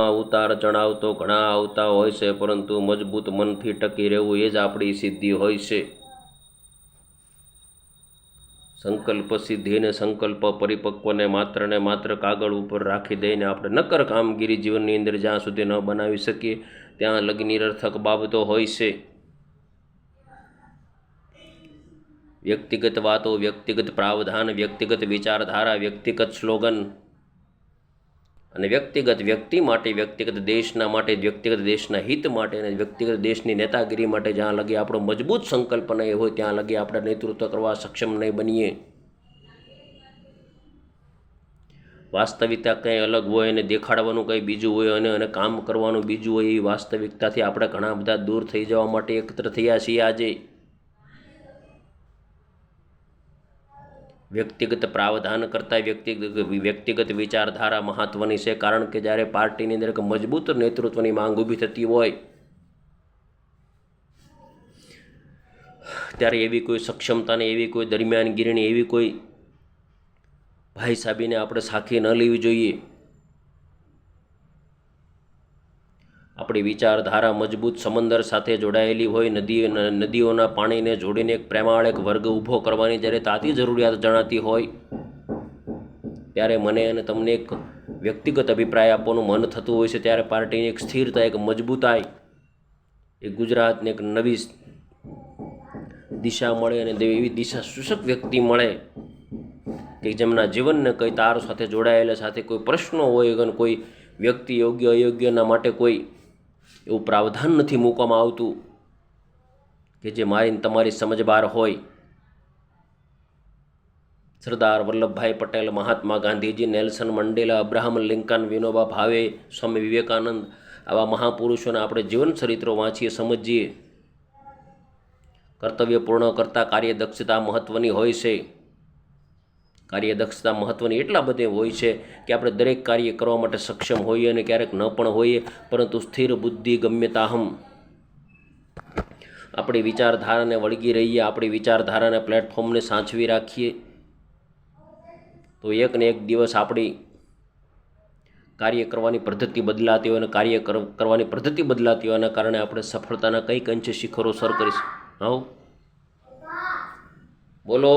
ઉતાર ચડાવ તો ઘણા આવતા હોય છે, પરંતુ મજબૂત મનથી ટકી રહેવું એ જ આપણી સિદ્ધિ હોય છે. સંકલ્પ સિદ્ધિને સંકલ્પ પરિપક્વને માત્ર ને માત્ર કાગળ ઉપર રાખી દઈને આપણે નક્કર કામગીરી જીવનની અંદર જ્યાં સુધી ન બનાવી શકીએ, ત્યાં લગ્નિરર્થક બાબતો હોય છે. વ્યક્તિગત વાતો, વ્યક્તિગત પ્રાવધાન, વ્યક્તિગત વિચારધારા, વ્યક્તિગત સ્લોગન અને વ્યક્તિગત વ્યક્તિ માટે, વ્યક્તિગત દેશના માટે, વ્યક્તિગત દેશના હિત માટે અને વ્યક્તિગત દેશની નેતાગીરી માટે જ્યાં લગી આપણો મજબૂત સંકલ્પ નહીં હોય, ત્યાં લગી આપણે નેતૃત્વ કરવા સક્ષમ નહીં બનીએ. વાસ્તવિકતા કંઈ અલગ હોય અને દેખાડવાનું કંઈ બીજું હોય અને અને કામ કરવાનું બીજું હોય એ વાસ્તવિકતાથી આપણે ઘણા બધા દૂર થઈ જવા માટે એકત્ર થયા છીએ આજે. વ્યક્તિગત પ્રાવધાન કરતાં વ્યક્તિગત વ્યક્તિગત વિચારધારા મહત્ત્વની છે. કારણ કે જ્યારે પાર્ટીની અંદર એક મજબૂત નેતૃત્વની માંગ ઊભી થતી હોય, ત્યારે એવી કોઈ સક્ષમતાને એવી કોઈ દરમિયાનગીરીની એવી કોઈ ભાઈ સાબીને આપણે સાખી ન લેવી જોઈએ. આપણી વિચારધારા મજબૂત સમંદર સાથે જોડાયેલી હોય, નદી નદીઓના પાણીને જોડીને એક પ્રેમાળ એક વર્ગ ઊભો કરવાની જ્યારે તાતી જરૂરિયાત જણાતી હોય, ત્યારે મને અને તમને એક વ્યક્તિગત અભિપ્રાય આપવાનું મન થતું હોય છે. ત્યારે પાર્ટીની એક સ્થિરતા, એક મજબૂતાઈ એ ગુજરાતને એક નવી દિશા મળે અને એવી દિશા સૂચક વ્યક્તિ મળે કે જેમના જીવનને કંઈ તાર સાથે જોડાયેલા સાથે કોઈ પ્રશ્નો હોય અને કોઈ વ્યક્તિ યોગ્ય, અયોગ્યના માટે કોઈ એવું પ્રાવધાન નથી મૂકવામાં આવતું કે જે મારી તમારી સમજ બહાર હોય. Sardar Vallabhbhai Patel, Mahatma Gandhiji, Nelson Mandela, Abraham Lincoln, Vinoba Bhave, Swami Vivekananda આવા મહાપુરુષોના આપણે જીવન ચરિત્રો વાંચીએ, સમજીએ. કર્તવ્ય પૂર્ણ કરતાં કાર્યદક્ષતા મહત્ત્વની હોય છે. કાર્યદક્ષતા મહત્ત્વની એટલા બધે હોય છે કે આપણે દરેક કાર્ય કરવા માટે સક્ષમ હોઈએ અને ક્યારેક ન પણ હોઈએ, પરંતુ સ્થિર બુદ્ધિ ગમ્યતાહમ આપણી વિચારધારાને વળગી રહીએ, આપણી વિચારધારાને પ્લેટફોર્મને સાચવી રાખીએ. તો એક ને એક દિવસ આપણી કાર્ય કરવાની પદ્ધતિ બદલાતી હોય અને કાર્ય કરવાની પદ્ધતિ બદલાતી હોવાના કારણે આપણે સફળતાના કંઈક અંશે શિખરો સર કરીશું. હા બોલો.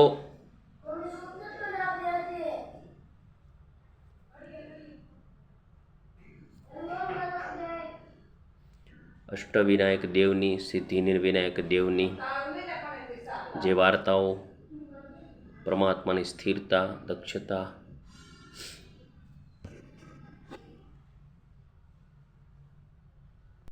અષ્ટવિનાયક દેવની સિદ્ધિ વિનાયક દેવની જે વાર્તાઓ પરમાત્માની સ્થિરતા દક્ષતા